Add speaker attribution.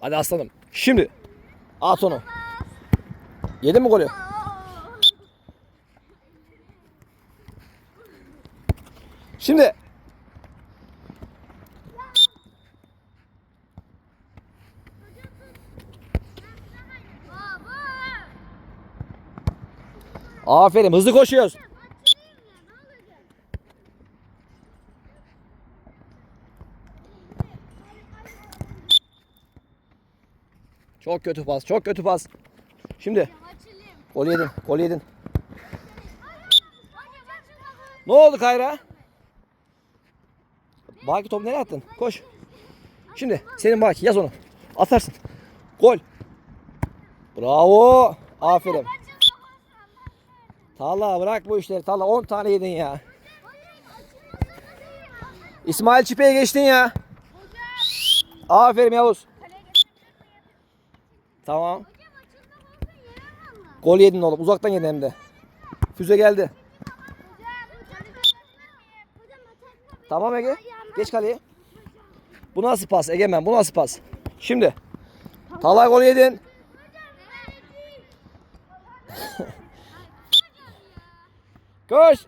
Speaker 1: Hadi aslanım. Şimdi. At onu. Yedin mi golü? Şimdi. Aferin hızlı koşuyoruz. Çok kötü pas, çok kötü pas. Şimdi gol yedin, gol yedin. Ne oldu Kayra? Baki topu nereye attın? Koş. Şimdi senin Baki yaz onu. Atarsın. Gol. Bravo. Aferin. Talla bırak bu işleri. Talla 10 tane yedin ya. İsmail Çipe'ye geçtin ya. Aferin Yavuz. Tamam. Gol yedin oğlum. Uzaktan yedin hem de. Füze geldi. Tamam Ege. Geç kaleye. Bu nasıl pas Egemen? Bu nasıl pas? Şimdi. Talay gol yedin. Koş.